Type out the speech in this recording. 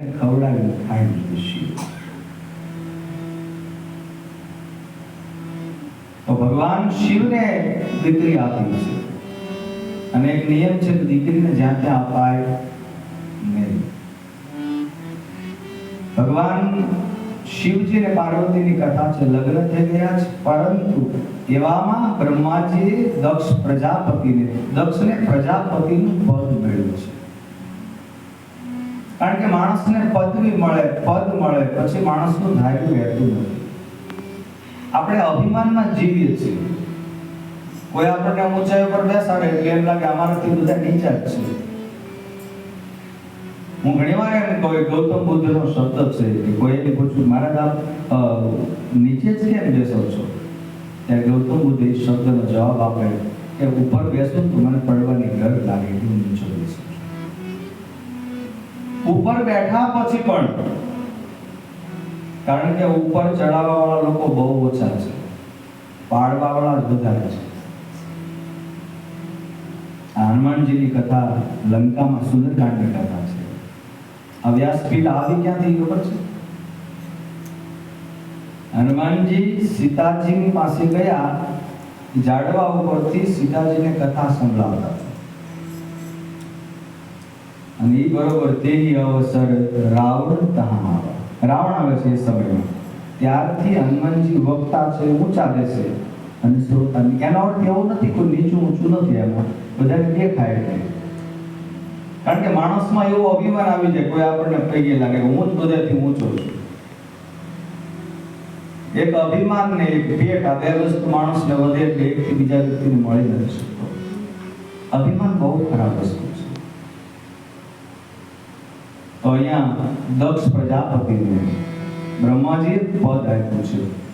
ખવડાવી ખાઈ શિવ તો ભગવાન શિવને દીકરી આપી છે. અને એક નિયમ છે કે દીકરીને જ્યાં ત્યાં અપાય નહીં. ભગવાન શિવજી અને પાર્વતીની કથા છે, લગ્ન થઈ ગયા છે, પરંતુ એવામાં બ્રહ્માજીએ દક્ષ પ્રજાપતિને, દક્ષને પ્રજાપતિનું પદ મળ્યું છે. કારણ કે માણસને પદવી મળે, પદ મળે, પછી માણસનું ધાર્યું રહેતું નથી. આપણે અભિમાનમાં જીવીએ છીએ. કોઈ આપણને ઊંચાઈ ઉપર બેસાડે એટલે એમ લાગે અમારાથી બધા નીચા જ છે. હું ઘણી વાર એમ કહું, ગૌતમ બુદ્ધનો શબ્દ છે કે કોઈ એને પૂછ્યું, મારા આપ નીચે જ કેમ બેસો છો? ત્યારે ગૌતમ બુદ્ધ એ શબ્દનો જવાબ આપે કે, ઉપર બેસું તો મને પડવાની ડર લાગે એટલું નીચે બેસું. ઉપર બેઠા પછી પણ. કારણ કે ઉપર ચડાવવા વાળા લોકો બહુ ઓછા છે. પાડવા વાળા જ વધારે છે. હનુમાનજીની કથા લંકામાં સુંદરકાંડની કથા છે. આ આવી ક્યાંથી ખબર છે? હનુમાનજી સીતાજીની પાસે ગયા જાડવા ઉપરથી સીતાજીને કથા સંભળાવતા. અને એ બરોબર તેની અવસર રાવણ તહાં આવે. રાવણ આવે છે એ સમયમાં. ત્યારથી હનુમાનજી વક્તા છે, ઊંચા બેસે. અને શ્રોતા એનો અર્થ એવો નથી કોઈ નીચું ઊંચું નથી એમાં. બધાને દેખાય છે. કારણ કે માણસમાં એવો અભિમાન આવી જાય, કોઈ આપણને પૈગે લાગે હું જ બધાથી ઊંચો છું. એક અભિમાન ને એક ભેટ આ બે વસ્તુ માણસને વધે એટલે એકથી બીજા વ્યક્તિને મળી નથી શકતો. અભિમાન બહુ ખરાબ વસ્તુ છે તો અહીંયા દક્ષ પ્રજાપતિને બ્રહ્માજીએ પદ આપ્યું છે.